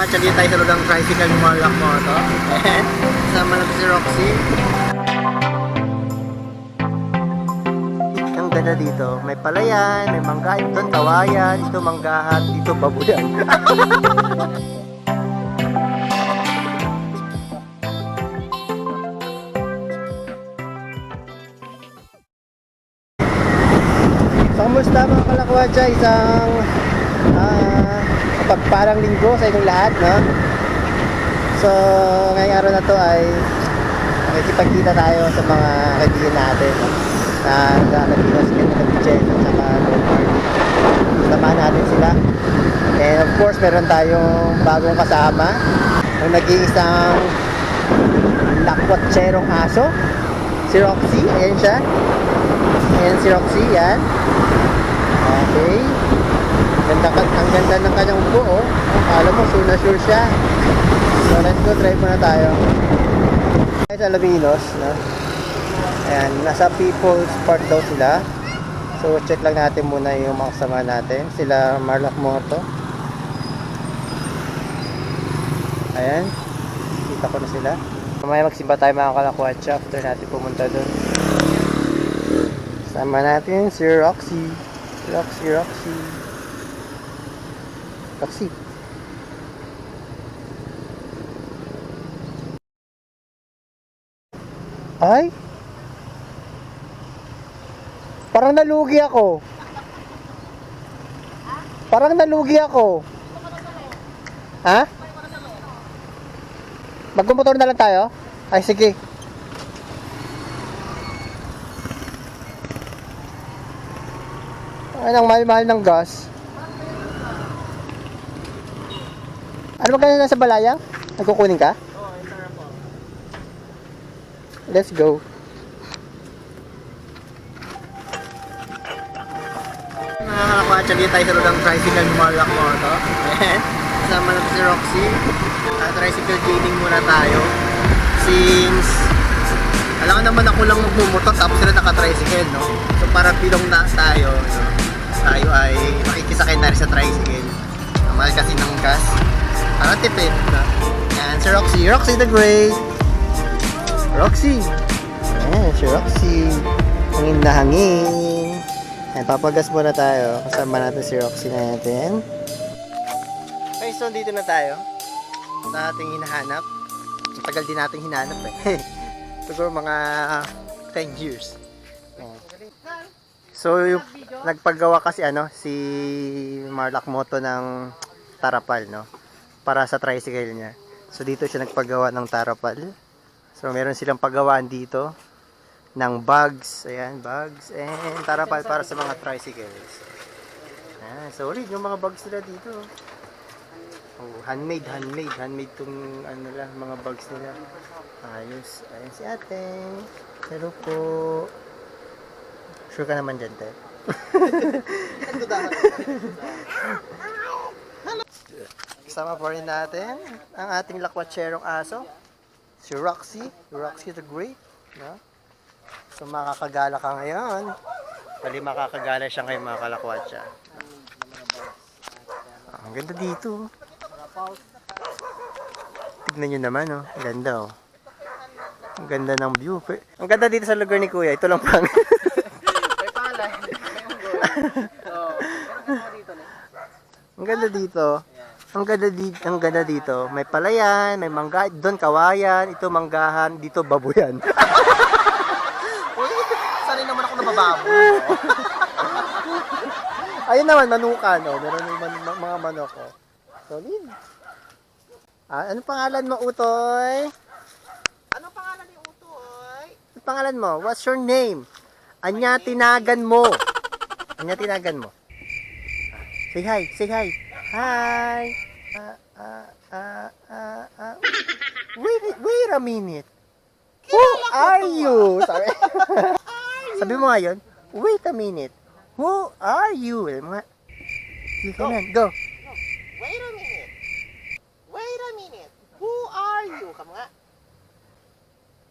kalakwatsa dito tayo sa lugang tricycle ng mga lock mo to. Ayan. Kasama natin si Roxy. Ang ganda dito. May palayan, may manggahan. Doon kawayan, dito manggahan, dito babuyan. Kamusta mga kalakwatsa? Isang pagparang linggo sa inyong lahat, no? So, ngayong araw na to ay nakikipagkita tayo sa mga kaibigan natin, no? Na naglalagay na Jen at saka. Samahan natin sila. And of course, meron tayong bagong kasama. Ang nag-iisang lakwatserong aso. Si Roxy, ayan siya. Ayan si Roxy, yan. Okay. Ganda ang ganda ng kanyang upo, oh. Alam mo, sure na sure siya. So, let's go, try muna tayo. Tayo sa Alaminos, no? Ayan, nasa People's Park daw sila. So, check lang natin muna yung mga kasama natin. Sila Marlak Moto. Ayan. Kita ko na sila. Mamaya magsimba tayo mga kalakwatsa after natin pumunta doon. Sama natin si Roxy. Roxy, Roxy. Roxy. Ay? Parang nalugi ako. Parang nalugi ako. Ha? Magkumotor na lang tayo? Ay, sige. Ay, ang mahal-mahal ng gas. Ano ba ganun sa balaya? Nagkukunin ka? Let's go. Nakakakwacha dito tayo sa lugang tricycle ng mga lock mo to. Ayan. Kasama natin si Roxy. Uh, tricycle gaming muna tayo. Since alam naman ako lang magmumotor tapos sila naka-tricycle, no? So para pilong na tayo, no? tayo ay makikisakay na rin sa tricycle. Mahal kasi ng gas. Para tipid, no? Yan, si Roxy. Roxy the Great! Roxy! Ayan, si Roxy. Hangin na hangin. Ayan, papagas muna tayo. Kasama natin si Roxy natin. Okay, so dito na tayo. Sa ating hinahanap. Tagal din natin hinahanap eh. Siguro mga 10 years. Ayan. So, yung, nagpagawa kasi ano, si Marlak Moto ng tarapal, no? Para sa tricycle niya. So, dito siya nagpagawa ng tarapal. So, meron silang paggawaan dito ng bags. Ayan, bags. And tarapal para sa mga tricycles. Ayan, solid yung mga bags nila dito. Oh, handmade, handmade. Handmade tong ano lang, mga bags nila. Ayos. Ayan si ate. Hello po. Sure ka naman dyan, te? Kasama pa rin natin ang ating lakwatserong aso. Si Roxy. Roxy the Great. No? So makakagala ka ngayon. Bali makakagala siya ngayon mga kalakwatsa. Ah, ang ganda dito. Tignan nyo naman, oh. Ang ganda, oh. Ang ganda ng view. Ang ganda dito sa lugar ni Kuya. Ito lang pang. May palay. Ang ganda dito. Ang ganda dito, ang ganda dito. May palayan, may mangga, doon kawayan, ito manggahan, dito babuyan. Uy, sanay naman ako nabababo. Ayun naman, manukan, oh. Meron yung man, ma- mga manok, oh. Solid. Ah, ano pangalan mo, Utoy? Ano pangalan ni Utoy? Ano pangalan mo? What's your name? Anya tinagan mo. Anya tinagan mo. Say hi, say hi. Hi. Wait, wait a minute. Who are you? Sabi, Sabi mo nga yun, wait a minute. Who are you? Sige ka na, go. Wait a minute. Wait a minute. Who are you? Kamu nga.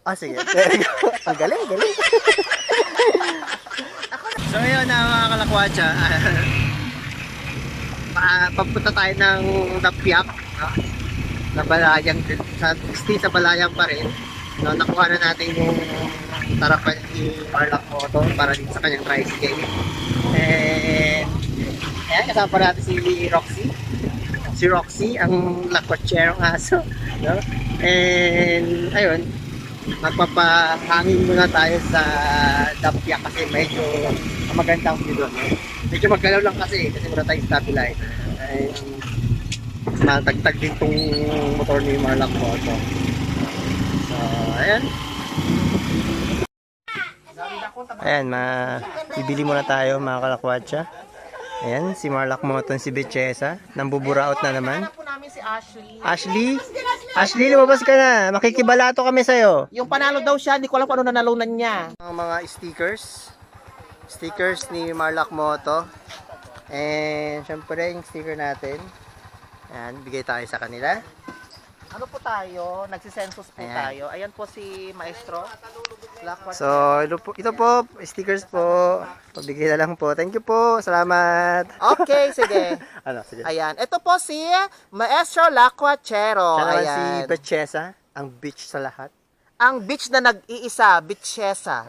Ah, sige. Go. Ang galing, galing. so, yun na mga kalakwatsa. Pa, pagpunta tayo ng Dapiak. No? na balayang, sa, stay sa balayang pa rin. No, nakuha na natin yung tarapan ni Marlock Moto para dito sa kanyang tricycle. And, ayan, kasama natin si Roxy. Si Roxy, ang lakwatsyerong aso. No? And, ayun, magpapahangin muna tayo sa Dapya kasi medyo magandang view doon. No? Medyo magalaw lang kasi kasi muna tayong stabilizer. And, matagtag din tong motor ni Marlock Moto. So, ayan. Ayan, ma bibili muna tayo mga kalakwatsa. Ayan, si Marlock Moto, si Bechesa. Nambuburaot na naman. Hanap po namin si Ashley. Ashley? Ashley, lumabas ka na. Makikibalato kami sa'yo. Yung panalo daw siya, hindi ko alam kung ano nanalunan niya. Ang mga stickers. Stickers ni Marlock Moto. And syempre yung sticker natin. Ayan, bigay tayo sa kanila. Ano po tayo? Nagsisensus po Ayan. tayo. Ayan po si Maestro. So, ito po, ito po, stickers po. Pabigay na lang po. Thank you po. Salamat. Okay, sige. Ano, sige. Ayan. Ito po si Maestro Lacuachero. Siya naman si Ayan. Bechesa, ang beach sa lahat. Ang beach na nag-iisa, Beachesa.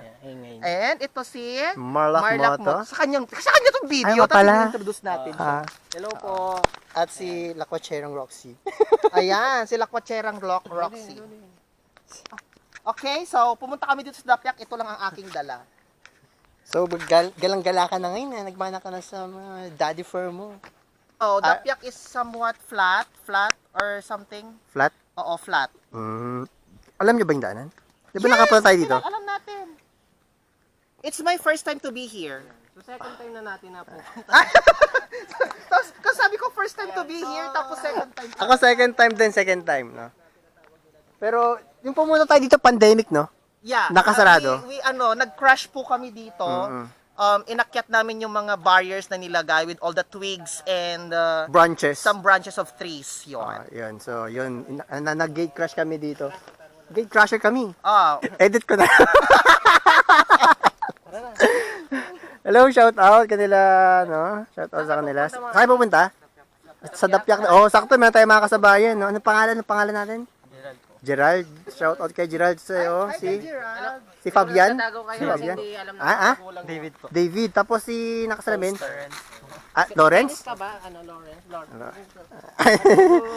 And ito si Marlock Moto. Mo. Sa kanyang, sa kanya tong video. Ay, nga Tapos pala. introduce natin siya. Ah, Hello po. at si Lakwatcherong Roxy. Ayan, si Lacuacherang Rock Roxy. Okay, so pumunta kami dito sa Dapyak. Ito lang ang aking dala. So, gal galang-gala ka na ngayon. ah. Nagmana ka na sa mga daddy fur mo. Oh, Ah. Dapyak is somewhat flat, flat or something. Flat? Oo, flat. Mm. Alam niyo ba yung daanan? Di ba nakapunta tayo dito? Alam natin. It's my first time to be here. So second time na natin na po. tapos, kasi sabi ko first time to be here, tapos second time. Ako second time din, second time, no? Pero, yung pumunta tayo dito, pandemic, no? Yeah. Nakasarado? We, we ano, nag-crash po kami dito. Mm-mm. Um, inakyat namin yung mga barriers na nilagay with all the twigs and uh, Branches. some branches of trees. Yun. Ah, yun. So, yun. In- na, nag-gate crash kami dito. Gate crasher kami. Ah, Edit ko na. Hello, shout out kanila, no? Shout out sa kanila. Saan pupunta? Sa Dapyak. Oh, sakto meron tayong mga kasabayan, no? Ano pangalan? Ano pangalan natin? Gerald. Shout out kay Gerald sa'yo. Si Gerald. si Fabian. Si Fabian. Ah, ah? David po. David. Tapos si nakasalamin. Ah, Lawrence? ka ba? Ano, Lawrence? Lawrence.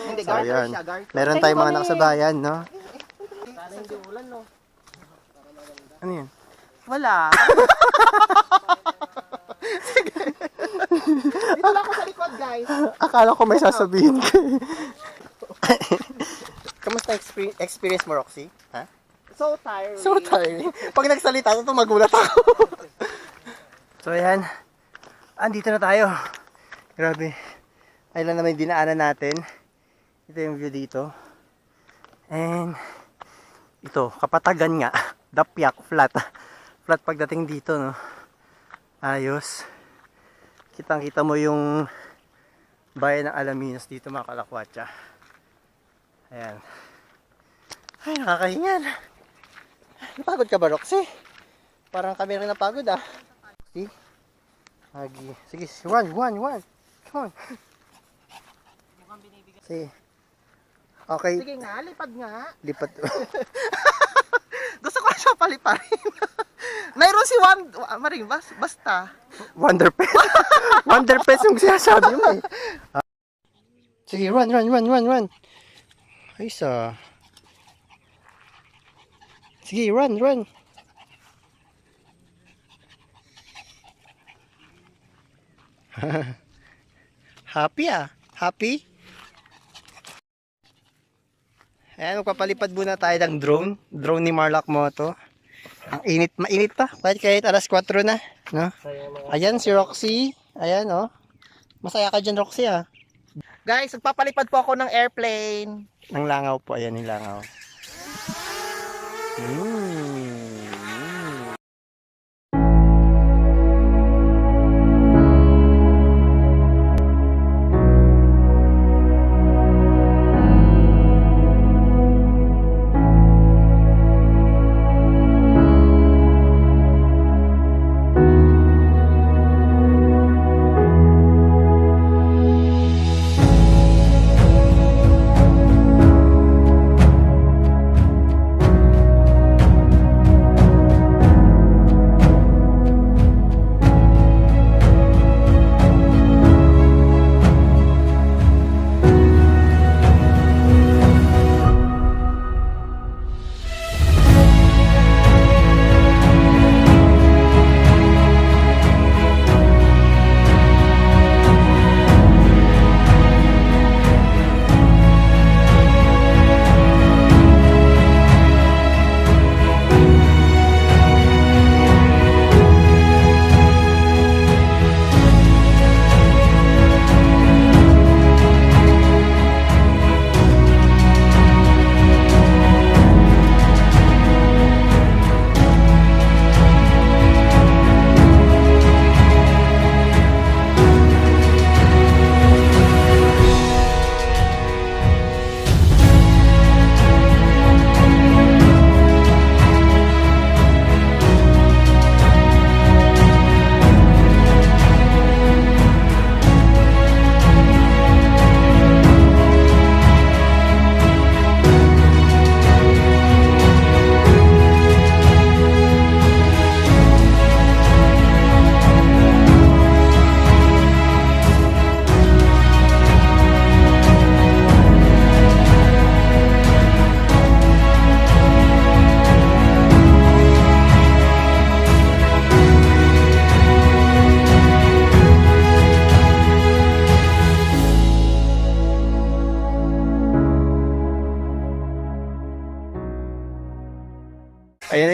Hindi, So, yun. Meron tayong mga nakasabayan, no? Sana hindi ulan, no? Ano yun? Wala. Dito lang ako sa likod, guys. Akala ko may sasabihin ka. Kamusta exper- experience mo, Roxy? Ha? So tiring. So tiring. Pag nagsalita ito, magulat ako. so, ayan. Andito na tayo. Grabe. Ay lang naman yung dinaanan natin. Ito yung view dito. And, ito, kapatagan nga. Dapyak, flat. Flat pagdating dito, no? Ayos. Kitang kita mo yung bayan ng Alaminos dito, mga kalakwatsa. Ayan. Ay, nakakahingan. Napagod ka ba, Roxy? Parang kami rin napagod ah. See? Agi. Sige, run, run, run. Come on. Sige. Okay, Sige nga, lipad nga. lipat. Gusto ko na siya paliparin. Mayroon si ah, Maring, bas, basta. Wonder Pet. Wonder Pet yung sinasabi mo eh. Sige, run, run, run, run, run. Ay, sa... Sige, run, run. Happy ah. Happy? Ayan, magpapalipad muna tayo ng drone. Drone ni Marlock Moto. Ang init, mainit pa. Kahit kahit alas 4 na. No? Ayan si Roxy. Ayan oh. Masaya ka dyan Roxy ah. Guys, magpapalipad po ako ng airplane. Ang langaw po. Ayan yung langaw. Mm.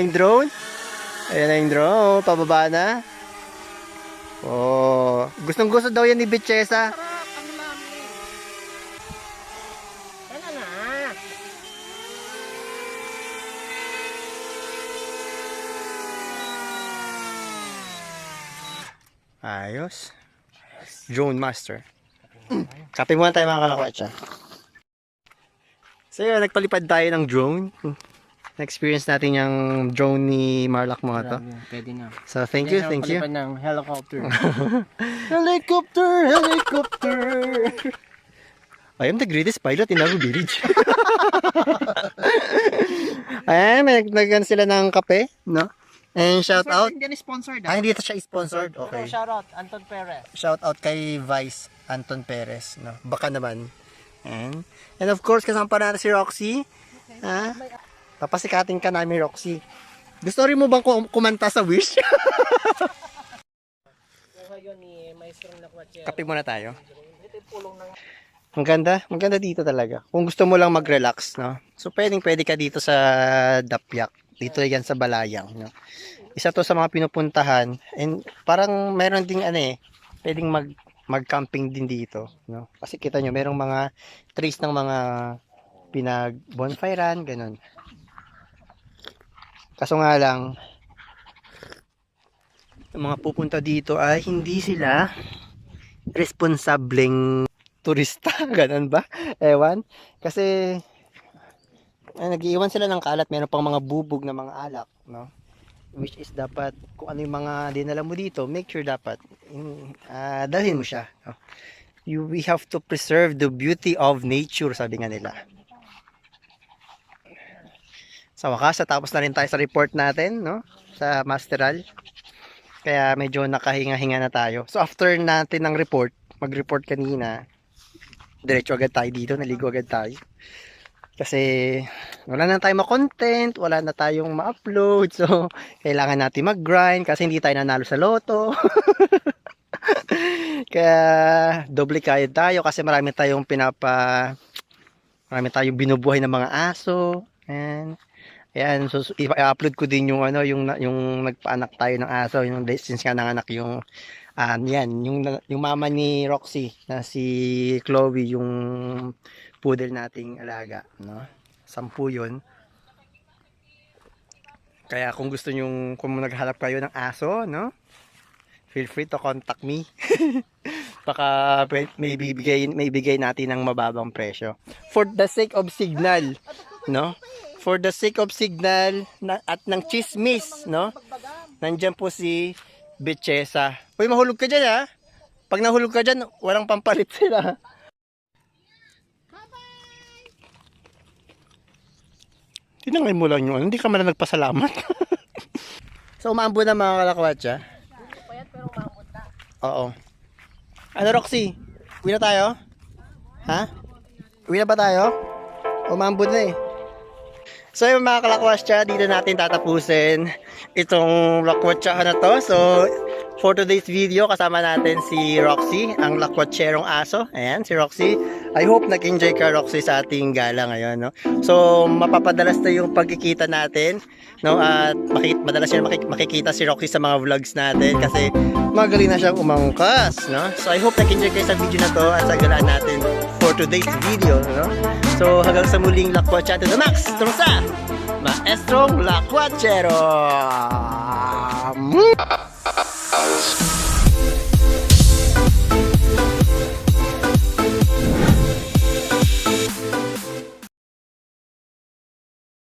Yung drone. Ayan na yung drone. Pababa na. Oh, gustong gusto daw yan ni na. Ayos. Drone master. Kape muna tayo mga kalakwatsa. So yun, nagpalipad tayo ng drone. Na-experience natin yung drone ni Marlak mga to. Pwede na. So thank you, thank you. ng helicopter. Helicopter, helicopter. I am the greatest pilot in our village. Ayan, may naggan sila ng kape, no? And shout out. Hindi sponsored Ah, hindi ito siya sponsored. Okay. shout out, Anton Perez. Shout out kay Vice Anton Perez, no? Baka naman. And, and of course, kasama pa natin si Roxy. Ha? Papasikatin ka namin, Roxy. Gusto rin mo bang kum- kumanta sa Wish? Kape muna tayo. Ang ganda, ang ganda dito talaga. Kung gusto mo lang mag-relax, no? So, pwedeng pwede ka dito sa Dapyak. Dito yan sa Balayang, no? Isa to sa mga pinupuntahan. And parang meron ding ano eh, pwedeng mag mag-camping din dito, no? Kasi kita nyo, merong mga trees ng mga pinag bonfirean, ganun. Kaso nga lang, yung mga pupunta dito ay hindi sila responsableng turista, ganun ba? Ewan. Kasi, ay, nag-iwan sila ng kalat, meron pang mga bubog na mga alak, no? Which is dapat, kung ano yung mga dinala mo dito, make sure dapat, in, ah, dalhin mo siya. No? You, we have to preserve the beauty of nature, sabi nga nila. Sa wakas, tapos na rin tayo sa report natin, no? Sa Masteral. Kaya medyo nakahinga-hinga na tayo. So after natin ng report, mag-report kanina, diretso agad tayo dito, naligo agad tayo. Kasi wala na tayong ma-content, wala na tayong ma-upload. So, kailangan natin mag-grind kasi hindi tayo nanalo sa loto. Kaya doble kayod tayo kasi marami tayong pinapa marami tayong binubuhay ng mga aso. And Ayan, so i-upload ko din yung ano, yung yung nagpaanak tayo ng aso, yung since nga nanganak yung ah yan, yung yung mama ni Roxy na si Chloe yung poodle nating alaga, no? Sampu yun. Kaya kung gusto nyo, kung naghanap kayo ng aso, no? Feel free to contact me. Baka may bibigay, may bigay natin ng mababang presyo. For the sake of signal, no? For the sake of signal na, at ng chismis, no? Nandyan po si Bichesa. Uy, mahulog ka dyan, ha? Pag nahulog ka dyan, walang pampalit sila. Tinangay mo lang ano, hindi ka man nagpasalamat. so, umambo na mga kalakwatsa. Oo. Ano, Roxy? Uwi na tayo? Ha? Uwi na ba tayo? Umambo na eh. So yung mga kalakwatsa, dito natin tatapusin itong lakwatsahan na to. So, for today's video, kasama natin si Roxy, ang lakwatserong aso. Ayan, si Roxy. I hope nag-enjoy ka, Roxy, sa ating gala ngayon. No? So, mapapadalas na yung pagkikita natin. No? At makik- madalas yan makik- makikita si Roxy sa mga vlogs natin kasi magaling na siyang umangkas. No? So, I hope nag-enjoy kayo sa video na to at sa galaan natin for today's video. No? So, hanggang sa muling lakwatsa to the max. Itong sa Maestrong Lakwachero! Mm.